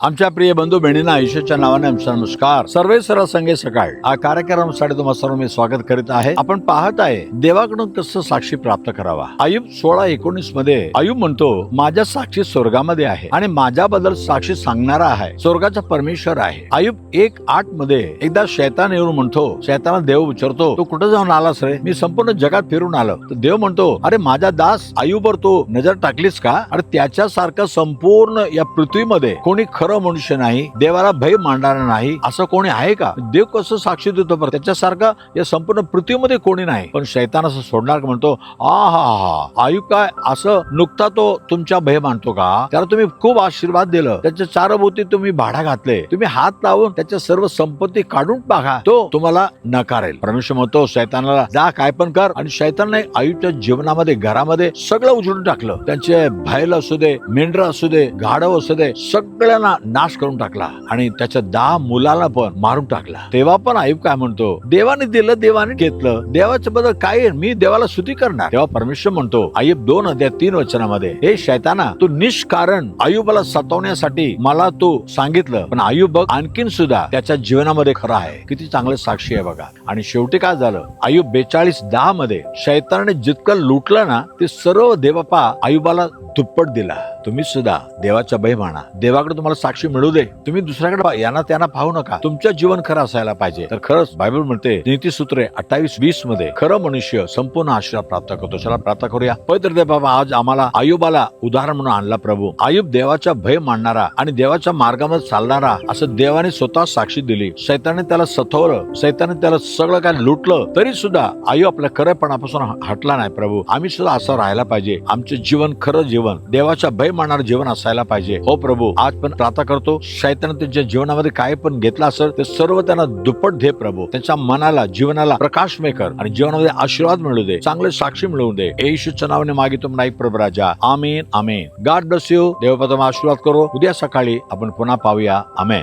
आमच्या प्रिय बंधू बहिणींना आयुष्याच्या नावाने आमचा नमस्कार. सर्वे सर संगे सकाळ. हा कार्यक्रमासाठी तुम्हाला सर्व मी स्वागत करीत आहे. आपण पाहत आहे देवाकडून कसं साक्षी प्राप्त करावा? आयुब सोळा एकोणीसमध्ये आयुब म्हणतो माझ्या साक्षी स्वर्गामध्ये आहे आणि माझ्याबद्दल साक्षी सांगणारा आहे. स्वर्गाचा परमेश्वर आहे. आयुब एक आठमध्ये एकदा शैतान येऊन म्हणतो शैताना देव विचारतो तू कुठे जाऊन आलास रे? मी संपूर्ण जगात फिरून आलो. तर देव म्हणतो अरे माझा दास आयुबवर तू नजर टाकलीस का? अरे त्याच्यासारखं संपूर्ण या पृथ्वीमध्ये कोणी खरं मनुष्य नाही देवाला भय मांडणार नाही असं कोणी आहे का? देव कसं साक्षी देतो बरं? त्याच्यासारखा या संपूर्ण पृथ्वीमध्ये कोणी नाही. पण शैतान असं सोडणार म्हणतो आ हा हा. आयु काय असं नुकता तो तुमच्या भय मानतो का? त्याला तुम्ही खूप आशीर्वाद दिलं. त्याच्या चारभोवती तुम्ही भाडा घातले. तुम्ही हात लावून त्याच्या सर्व संपत्ती काढून बघा तो तुम्हाला नकारेल. परमेश्वर म्हणतो शैतानाला जा काय पण कर. आणि शैतानने आयुच्या जीवनामध्ये घरामध्ये सगळं उजळून टाकलं. त्यांचे भाईल असू दे मेंढर असू दे गाढव असू दे सगळ्यांना नाश करून टाकला आणि त्याच्या दहा मुलाला पण मारून टाकला. तेव्हा पण आयुब काय म्हणतो देवाने दिलं देवाने घेतलं. देवाच्या बद्दल काय मी देवाला स्तुती करणार. तेव्हा परमेश्वर म्हणतो आयुब दोन अध्याय तीन वचनामध्ये हे शैताना तू निष्कारण आयुबाला सतवण्यासाठी मला तू सांगितलं. पण आयुब बघ आणखीन सुद्धा त्याच्या जीवनामध्ये खरं आहे. किती चांगलं साक्षी आहे बघा. आणि शेवटी काय झालं? आयुब बेचाळीस दहा मध्ये शैताने जितकं लुटलं ना ते सर्व देवपा आयुबाला दुप्पट दिला. तुम्ही सुद्धा देवाच्या भय म्हणा देवाकडे तुम्हाला साक्षी मिळू दे. तुम्ही दुसऱ्याकडे यांना त्यांना पाहू नका. तुमचं जीवन खरं असायला पाहिजे. तर खरंच बायबल म्हणते नीतीसूत्रे अठ्ठावीस वीसमध्ये खरं मनुष्य संपूर्ण आशीर्वाद प्राप्त करतो. चला प्रार्थना करूया. पवित्र दे बाबा आज आम्हाला आयुबाला उदाहरण म्हणून आणला प्रभू. आयुब देवाचा भय मानणारा आणि देवाच्या मार्गामध्ये चालणारा असं देवाने स्वतः साक्षी दिली. सैताने त्याला सथवलं. सैताने त्याला सगळं काय लुटलं. तरी सुद्धा आयु आपल्या खरेपणापासून हटला नाही प्रभू. आम्ही सुद्धा असं राहायला पाहिजे. आमचे जीवन खरं जीवन देवाच्या भय मानणारं जीवन असायला पाहिजे. हो प्रभू आज पण प्रार्थना करतो. शैताने त्यांच्या जीवनामध्ये काय पण घेतला असेल ते सर्व त्यांना दुप्पट दे प्रभू. त्यांच्या मनाला जीवनाला प्रकाशमय कर आणि जीवनामध्ये आशीर्वाद मिळू दे चांगले साक्षी मिळवून दे. येशूच्या नावाने मागितो नाही प्रभू राजा. आमेन आमेन. गाड ब्लस यू देवपदम आशीर्वाद करो. उद्या सकाळी आपण पुन्हा पाहूया. आमेन